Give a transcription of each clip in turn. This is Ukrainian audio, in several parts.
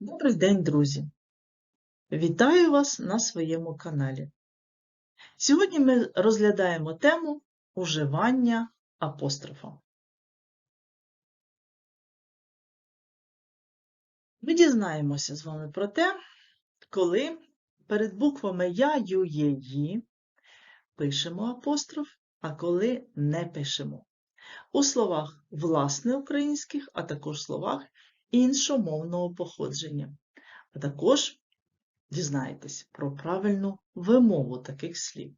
Добрий день, друзі! Вітаю вас на своєму каналі. Сьогодні ми розглядаємо тему уживання апострофа. Ми дізнаємося з вами про те, коли перед буквами Я, Ю, Є, Ї пишемо апостроф, а коли не пишемо. У словах власне українських, а також словах іншомовного походження. А також дізнаєтесь про правильну вимову таких слів.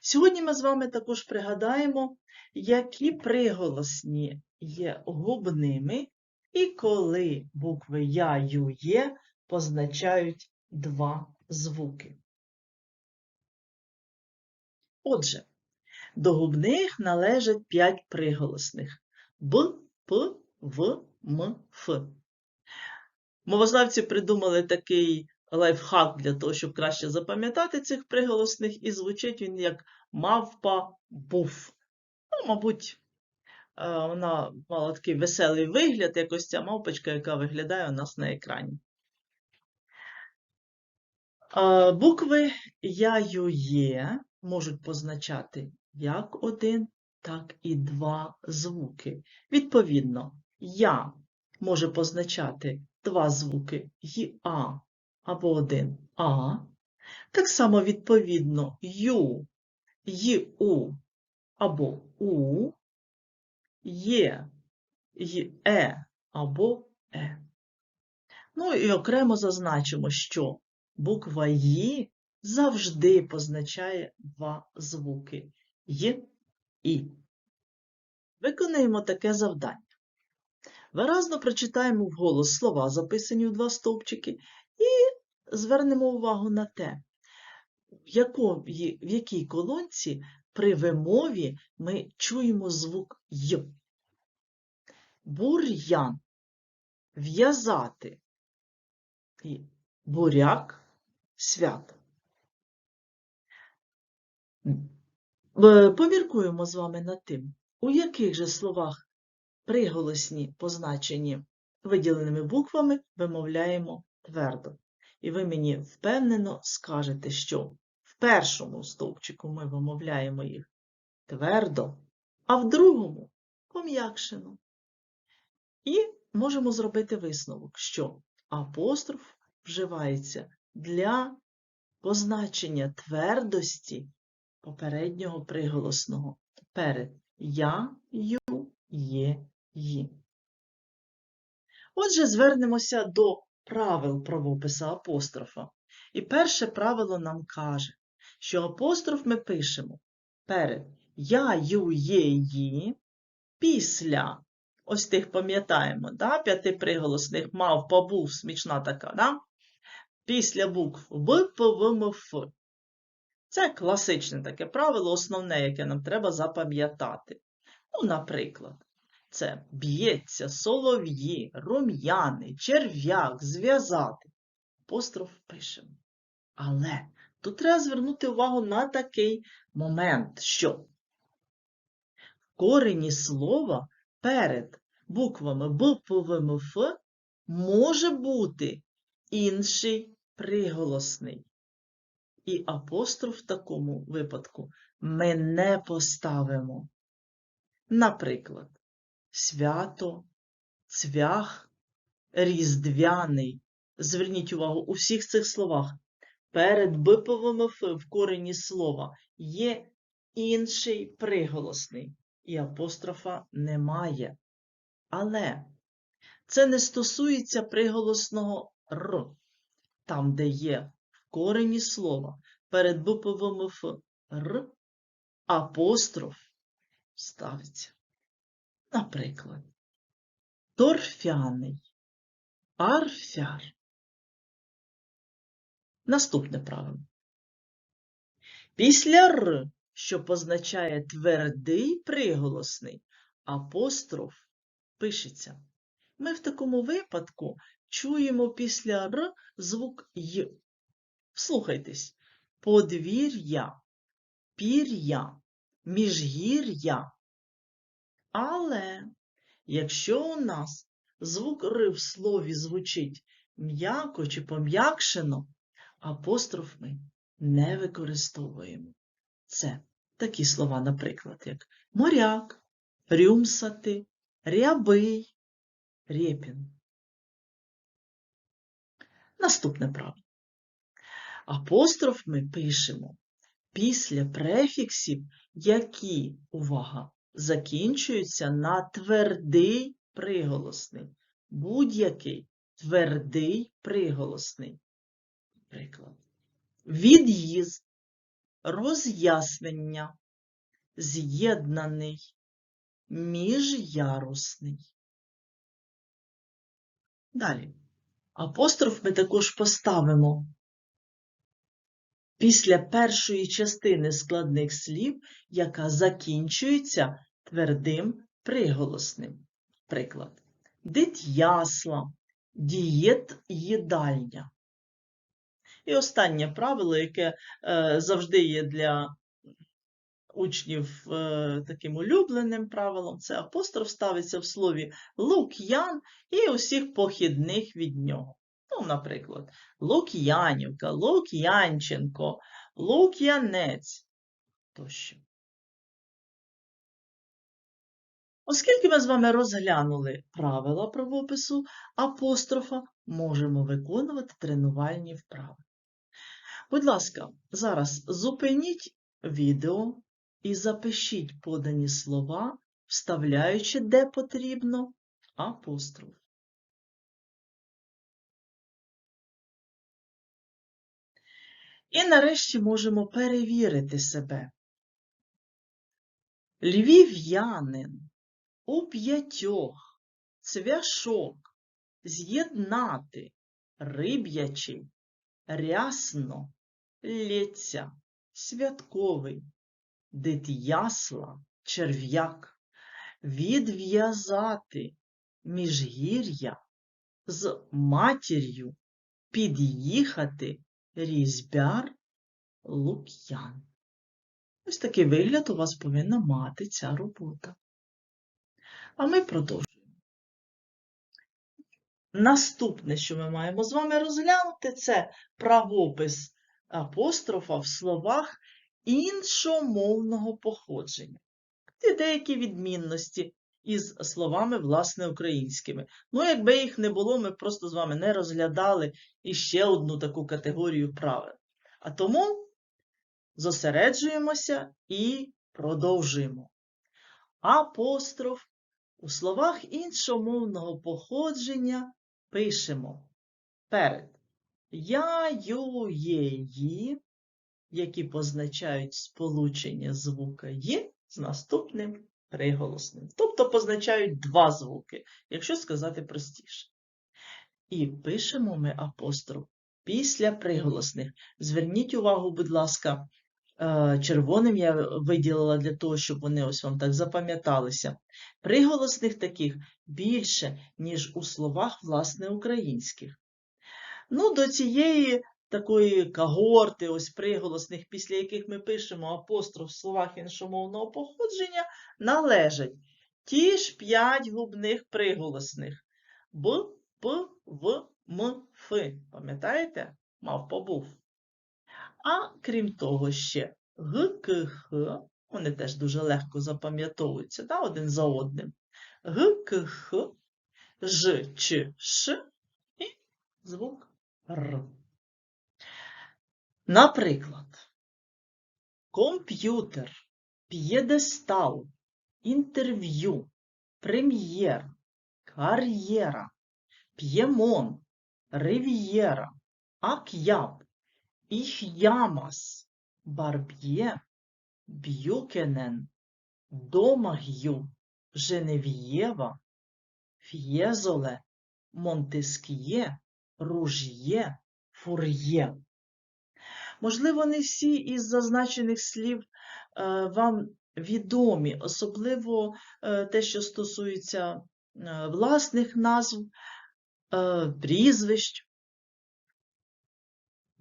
Сьогодні ми з вами також пригадаємо, які приголосні є губними і коли букви Я, Ю, Є позначають два звуки. Отже, до губних належать п'ять приголосних Б, П, В, М, Ф. Мовознавці придумали такий лайфхак для того, щоб краще запам'ятати цих приголосних, і звучить він як мавпа буф. Ну, мабуть, е, вона мала такий веселий вигляд, якось ця мавпочка, яка виглядає у нас на екрані. Е, Букви Я, Є можуть позначати як один, так і два звуки. Відповідно, Я може позначати два звуки й-а або один а. Так само, відповідно, ю, й-у або у, є, й-е або е. Ну і окремо зазначимо, що буква «ї» завжди позначає два звуки й і. Виконуємо таке завдання. Виразно прочитаємо вголос слова, записані у два стовпчики, і звернемо увагу на те, в, якій колонці при вимові ми чуємо звук Й. Бур'ян, в'язати, і буряк, свято. Поміркуємо з вами над тим, у яких же словах приголосні, позначені виділеними буквами, вимовляємо твердо. І ви мені впевнено скажете, що в першому стовпчику ми вимовляємо їх твердо, а в другому пом'якшено. І можемо зробити висновок, що апостроф вживається для позначення твердості попереднього приголосного перед я, ю, є, ї. Отже, звернемося до правил правописа апострофа. І перше правило нам каже, що апостроф ми пишемо перед я, ю, є, ї, після, ось тих пам'ятаємо, да, п'яти приголосних мав, побув, смішна така, да? після букв П, В, М, Ф. Це класичне таке правило, основне, яке нам треба запам'ятати. Ну, наприклад, це б'ється, солов'ї, рум'яний, черв'як, зв'язати. Апостроф пишемо. Але тут треба звернути увагу на такий момент, що в корені слова перед буквами Б, П, В, Ф може бути інший приголосний. І апостроф в такому випадку ми не поставимо. Наприклад, свято, цвях, різдвяний. Зверніть увагу, у всіх цих словах перед биповим «ф» в корені слова є інший приголосний, і апострофа немає. Але це не стосується приголосного Р, там, де є в корені слова перед биповим «ф» Р, апостроф ставиться. Наприклад, торфяний, арфяр. Наступне правило. Після Р, що позначає твердий приголосний, апостроф пишеться. Ми в такому випадку чуємо після Р звук Й. Вслухайтесь. Подвір'я, пір'я, міжгір'я. Але якщо у нас звук Р в слові звучить м'яко чи пом'якшено, апостроф ми не використовуємо. Це такі слова, наприклад, як моряк, рюмсати, рябий, рєпін. Наступне правило. Апостроф ми пишемо після префіксів, які, увага, закінчуються на твердий приголосний. Будь-який твердий приголосний. Приклад. Від'їзд, роз'яснення, з'єднаний, міжярусний. Далі. Апостроф ми також поставимо після першої частини складних слів, яка закінчується твердим приголосним. Приклад. Дит'ясла, дієт їдальня. І останнє правило, яке е, завжди є для учнів е, таким улюбленим правилом, це апостроф ставиться в слові Лук'ян і усіх похідних від нього. Ну, наприклад, Лук'янівка, Лук'янченко, Лук'янець тощо. Оскільки ми з вами розглянули правила правопису апострофа, можемо виконувати тренувальні вправи. Будь ласка, зараз зупиніть відео і запишіть подані слова, вставляючи де потрібно апостроф. І нарешті можемо перевірити себе. Львів'янин у п'ятьох, цвяшок, з'єднати, риб'ячий, рясно, лється, святковий, дит'ясла, черв'як, відв'язати міжгір'я, з матір'ю під'їхати різьбяр лук'ян. Ось такий вигляд у вас повинна мати ця робота. А ми продовжуємо. Наступне, що ми маємо з вами розглянути, це правопис апострофа в словах іншомовного походження. Є деякі відмінності із словами, власне, українськими. Ну, якби їх не було, ми просто з вами не розглядали іще одну таку категорію правил. А тому зосереджуємося і продовжуємо. Апостроф у словах іншомовного походження пишемо перед я, ю, є, ї, які позначають сполучення звука «ї» з наступним приголосним. Тобто позначають два звуки, якщо сказати простіше. І пишемо ми апостроф після приголосних. Зверніть увагу, будь ласка, червоним я виділила для того, щоб вони ось вам так запам'яталися. Приголосних таких більше, ніж у словах, власне, українських. Ну, до цієї такої когорти, ось приголосних, після яких ми пишемо апостроф в словах іншомовного походження, належать ті ж п'ять губних приголосних Б, П, В, М, Ф. Пам'ятаєте? Мав побув. А крім того, ще Г, К, Х, вони теж дуже легко запам'ятовуються да, один за одним. Г, К, Х, Ж, Ч, Ш і звук Р. Наприклад, комп'ютер, п'єдестал, інтерв'ю, прем'єр, кар'єра, п'ємон, рив'єра, ак'яб, іх'ямас, барб'є, б'юкенен, домаг'ю, Женев'єва, ф'єзоле, Монтеск'є, руж'є, фур'є. Можливо, не всі із зазначених слів е, вам відомі, особливо е, те, що стосується е, власних назв, прізвищ.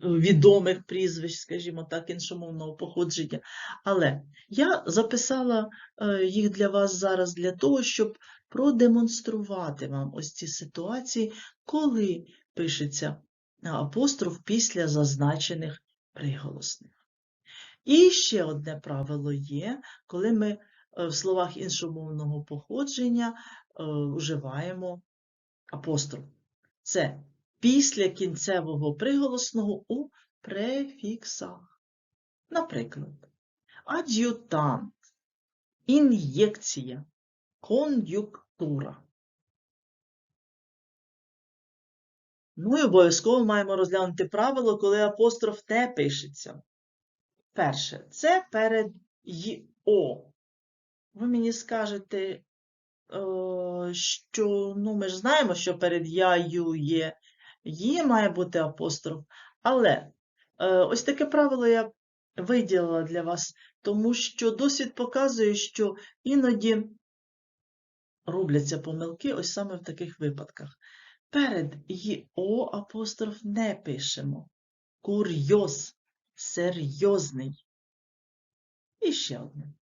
Відомих прізвищ, скажімо так, іншомовного походження. Але я записала е, їх для вас зараз для того, щоб продемонструвати вам ось ці ситуації, коли пишеться апостроф після зазначених приголосних. І ще одне правило є, коли ми е, в словах іншомовного походження е, вживаємо апостроф. Це після кінцевого приголосного у префіксах. Наприклад, ад'ютант, ін'єкція, кон'юнктура. Ну і обов'язково маємо розглянути правило, коли апостроф не пишеться. Перше, це перед «й-о». Ви мені скажете, е, що ну, ми ж знаємо, що перед я, ю, є, є має бути апостроф, але е, ось таке правило я виділила для вас, тому що досвід показує, що іноді робляться помилки ось саме в таких випадках. Перед «й-о» апостроф не пишемо. Курйоз, серйозний. І ще одне.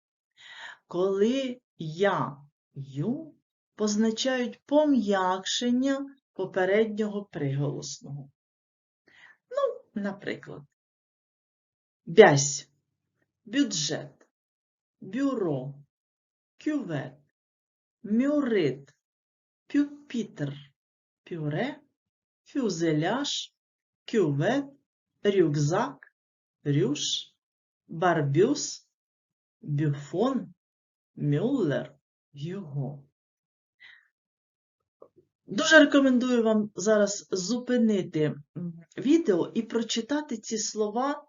Коли я, ю позначають пом'якшення попереднього приголосного. Ну, наприклад, бязь, бюджет, бюро, кювет, мюрит, пюпітер, пюре, фюзеляж, кювет, рюкзак, рюш, барбюс, бюфон, мюллер, його. Дуже рекомендую вам зараз зупинити відео і прочитати ці слова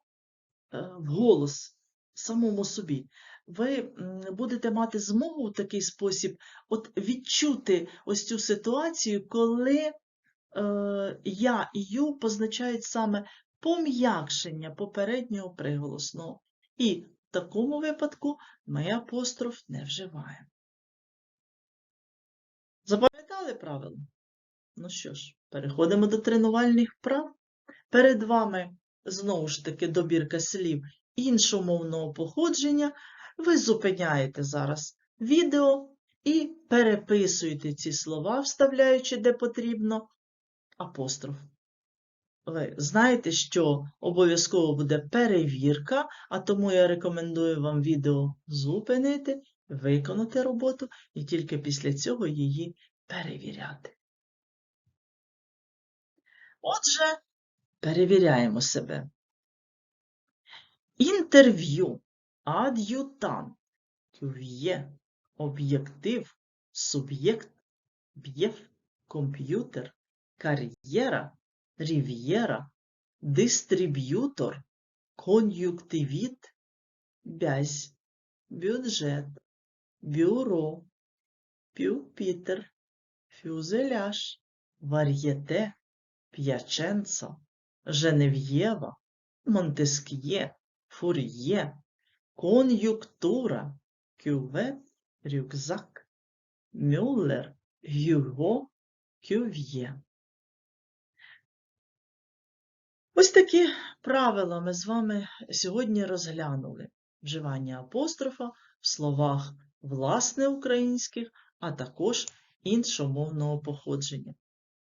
е, вголос самому собі. Ви будете мати змогу в такий спосіб от відчути ось цю ситуацію, коли е, я і ю позначають саме пом'якшення попереднього приголосного. І в такому випадку ми апостроф не вживаємо. Запам'ятали правило? Ну що ж, переходимо до тренувальних вправ. Перед вами знову ж таки добірка слів іншомовного походження. Ви зупиняєте зараз відео і переписуєте ці слова, вставляючи де потрібно апостроф. Ви знаєте, що обов'язково буде перевірка, а тому я рекомендую вам відео зупинити, виконати роботу і тільки після цього її перевіряти. Отже, перевіряємо себе. Інтерв'ю, ад'ютант, кюв'є, об'єктив, суб'єкт, б'єв, комп'ютер, кар'єра, рів'єра, дистриб'ютор, кон'юктивіт, бязь, бюджет, бюро, пюпітер, фюзеляж, вар'єте, п'яченца, Женев'єва, Монтеск'є, Фур'є, кон'юктура, кювет, рюкзак, Мюллер, Гюго, Кюв'є. Ось такі правила ми з вами сьогодні розглянули. Вживання апострофа в словах власне українських, а також іншомовного походження.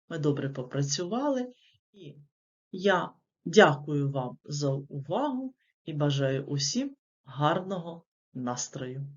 Ми добре попрацювали, і я дякую вам за увагу і бажаю усім гарного настрою.